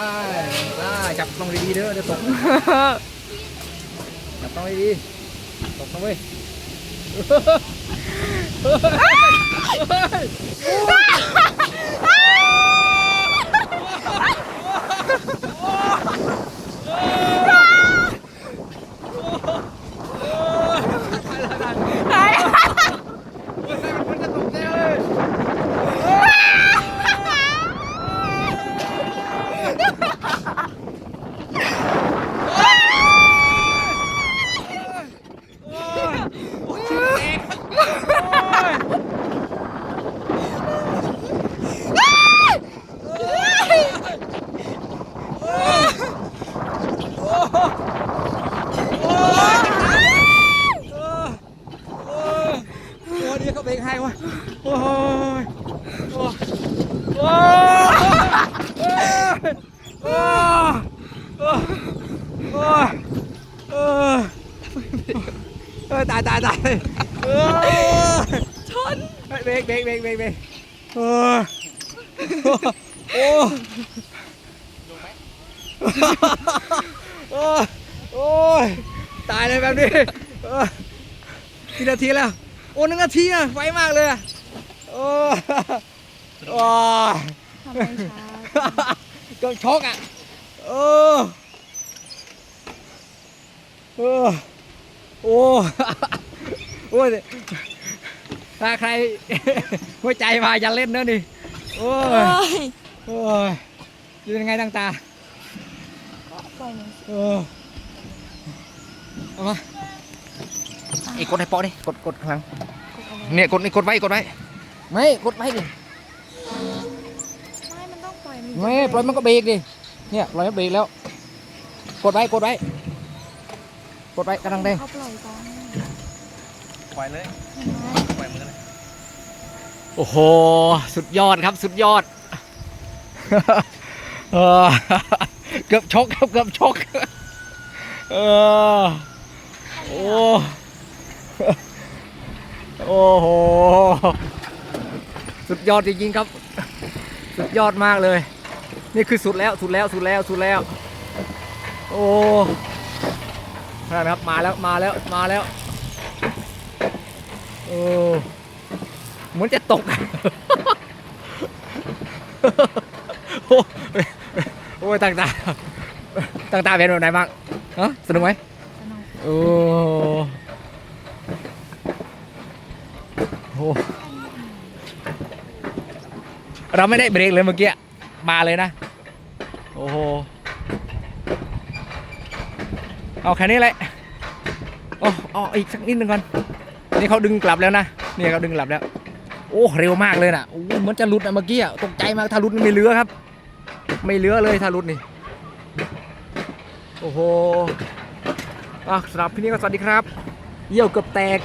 ไปจับต้องดีๆเด้อเดี๋ยวตก จับต้องดีๆตกนะเว้ยมันจะตกแน่เลยโอ้ยดีเขาเบรกให้วะโอ้ยโอ้ยโอ้ยโอ้ยโอ้ย โอ้ยโอ้ยเออตายตายตายเออชนเบรกเบรกเบรกเบรกเบรกโอ้ยโอ้โอ้โอ้ยตายเลยแบบนี้กี่นาทีแล้ว โอ้หนึ่งนาทีอะไวมากเลยอะโอ้ยโอ้ยทำไมช้าเกินช็อกอะเอ อเออโอ้โอ้ยถ้าใครหัวใจมาอย่าเล่นนะนี่โอ้ยเอ้ยโอ้ยอยู่ยังไงตั้งตาปล่อยหนูเออเอามาอีกกดให้ปอดิกดกดข้างหลังกดเอาไว้เนี่ยกดนี่กดไว้กดไว้ไม่กดไว้ดิไม่มันต้องปล่อยมันไม่ปล่อยมันก็เบรกดิเนี่ยปล่อยมันเบรกแล้ว กดไว้กดไว้ก ดไว้กำลังแดงเขาปล่อยก่อนปล่อยเลยเห็นไหมปล่อยมือเลยโอ้โห สุดยอดครับสุดยอดเออเกือบชกครับเกือบชกเออโอ้โอ้โห สุดยอดจริงๆครับ สุดยอดมากเลย นี่คือสุดแล้วสุดแล้วสุดแล้วสุดแล้ว โอ้ นั่นครับมาแล้วมาแล้วมาแล้วโอ้เหมือนจะตกโอ้โอ้ยต่างตาต่างตาเป็นแบบไหนบ้างฮะสนุกไหมสนุกโอ้โหเราไม่ได้เบรกเลยเมื่อกี้ มาเลยนะ โอ้โห เอาแค่นี้แหละโอ้เอาอีกสักนิดนึงก่อนนี่เขาดึงกลับแล้วนะนี่เขาดึงกลับแล้ว โอ้เร็วมากเลยนะโอ้เหมือนจะหลุดนะเมื่อกี้อะตกใจมากถ้าหลุดนี่ไม่เหลือครับ ไม่เหลือเลยถ้าหลุดนี่โอ้โหอะสำหรับพี่นี่ก็สวัสดีครับเยี่ยวเกือบแตก